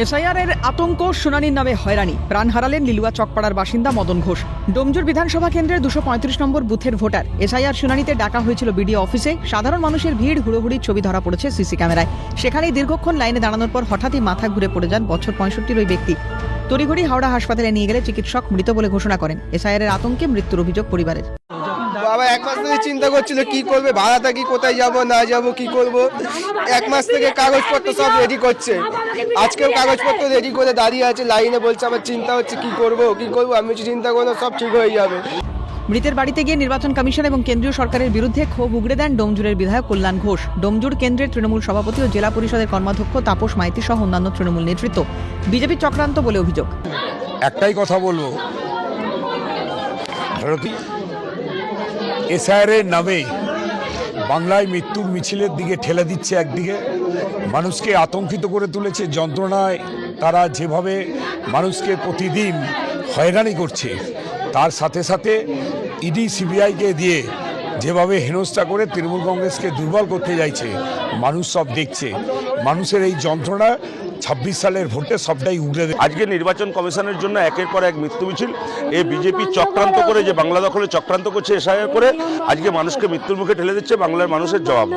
SIR এর আতঙ্ক, শুনানির নামে হয়রানি। প্রাণ হারালেন লিলুয়া চকপাড়ার বাসিন্দা মদন ঘোষ। ডোমজুর বিধানসভা কেন্দ্রের দুশো পঁয়ত্রিশ নম্বর বুথের ভোটার। এসআইআর শুনানিতে ডাকা হয়েছিল বিডিও অফিসে। সাধারণ মানুষের ভিড়, হুড়োহুড়ির ছবি ধরা পড়েছে সিসি ক্যামেরায়। সেখানেই দীর্ঘক্ষণ লাইনে দাঁড়ানোর পর হঠাৎই মাথা ঘুরে পড়ে যান বছর পঁয়ষট্টির ওই ব্যক্তি। তড়িঘড়ি হাওড়া হাসপাতালে নিয়ে গেলে চিকিৎসক মৃত বলে ঘোষণা করেন। এসআইআর এর আতঙ্কে মৃত্যুর অভিযোগ পরিবারের। বাবা, এক মাস থেকে চিন্তা করছিল, কি করবে? ভাড়া থাকি কোথায় যাব, না যাব, কি করব? এক মাস থেকে কাগজপত্র সব রেডি করছে। আজকেও কাগজপত্র রেডি করে দাঁড়িয়ে আছে লাইনে বলছে আমার চিন্তা হচ্ছে কি করব কি করব? আমি বলছি, চিন্তা করো না, সব ঠিক হয়ে যাবে। মৃতের বাড়িতে গিয়ে নির্বাচন কমিশন এবং কেন্দ্রীয় সরকারের বিরুদ্ধে ক্ষোভ উগড়ে দেন ডোমজুরের বিধায়ক কল্যাণ ঘোষ। ডোমজুর কেন্দ্রের তৃণমূল সভাপতি ও জেলা পরিষদের কর্মাধ্যক্ষ তাপস মাইতি সহ অন্যান্য তৃণমূল নেতৃত্ব। বিজেপি চক্রান্ত বলে অভিযোগ। একটাই কথা বলব। ভারতী এসআইআরের নামে বাংলায় মৃত্যুর মিছিলের দিকে ঠেলে দিচ্ছে একদিকে। মানুষকে আতঙ্কিত করে তুলেছে যন্ত্রণায়। তারা যেভাবে মানুষকে প্রতিদিন হয়রানি করছে, তার সাথে সাথে ইডি সিবিআইকে দিয়ে যেভাবে হেনস্থা করে তৃণমূল কংগ্রেসকে দুর্বল করতে যাইছে মানুষ সব দেখছে। মানুষের এই যন্ত্রণা ছাব্বিশ সালের ভোটে সবটাই উগড়ে আজকে নির্বাচন কমিশনের জন্য একের পর এক মৃত্যু মিছিল। এ বিজেপি চক্রান্ত করে যে বাংলা দখলে চক্রান্ত করছে এসআইআর করে আজকে মানুষকে মৃত্যুর মুখে ঠেলে দিচ্ছে বাংলার মানুষের জবাব।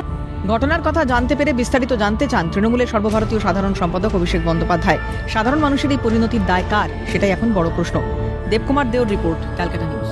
ঘটনার কথা জানতে পেরে বিস্তারিত জানতে চান তৃণমূলের সর্বভারতীয় সাধারণ সম্পাদক অভিষেক বন্দ্যোপাধ্যায়। সাধারণ মানুষের এই পরিণতির দায় কার? সেটাই এখন বড় প্রশ্ন। দেবকুমার দেওর রিপোর্ট ক্যালকাটা নিউজ।